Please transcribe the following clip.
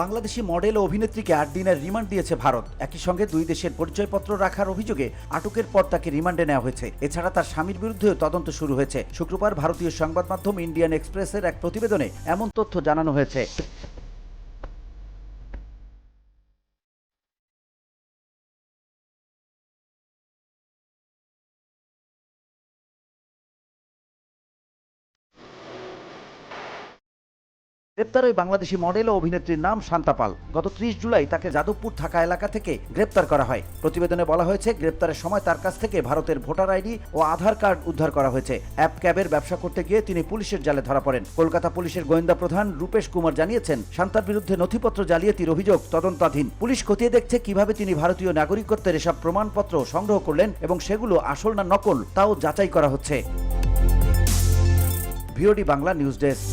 Bangladeshi model ও অভিনেত্রীকে আট দিনের remand দিয়েছে ভারত। একই সঙ্গে দুই দেশের পরিচয়পত্র রাখার অভিযোগে আটকের পর তাকে রিমান্ডে নেওয়া হয়েছে। এছাড়া তার স্বামীর বিরুদ্ধেও তদন্ত শুরু হয়েছে। শুক্রবার ভারতীয় সংবাদ মাধ্যম ইন্ডিয়ান এক্সপ্রেসের এক প্রতিবেদনে এমন তথ্য জানানো হয়েছে। গ্রেপ্তার ওই বাংলাদেশি মডেল ও অভিনেত্রীর নাম শান্তা পাল। গত ত্রিশ জুলাই তাকে যাদবপুর থাকা এলাকা থেকে গ্রেপ্তার করা হয়। প্রতিবেদনে বলা হয়েছে, গ্রেপ্তারের সময় তার কাছ থেকে ভারতের ভোটার আইডি ও আধার কার্ড উদ্ধার করা হয়েছে। অ্যাপ ক্যাবের ব্যবসা করতে গিয়ে তিনি পুলিশের জালে ধরা পড়েন। কলকাতা পুলিশের গোয়েন্দা প্রধান রূপেশ কুমার জানিয়েছেন, শান্তার বিরুদ্ধে নথিপত্র জালিয়াতির অভিযোগ তদন্তাধীন। পুলিশ খতিয়ে দেখছে কীভাবে তিনি ভারতীয় নাগরিকত্বের এসব প্রমাণপত্র সংগ্রহ করলেন এবং সেগুলো আসল না নকল, তাও যাচাই করা হচ্ছে। VOD Bangla news desk.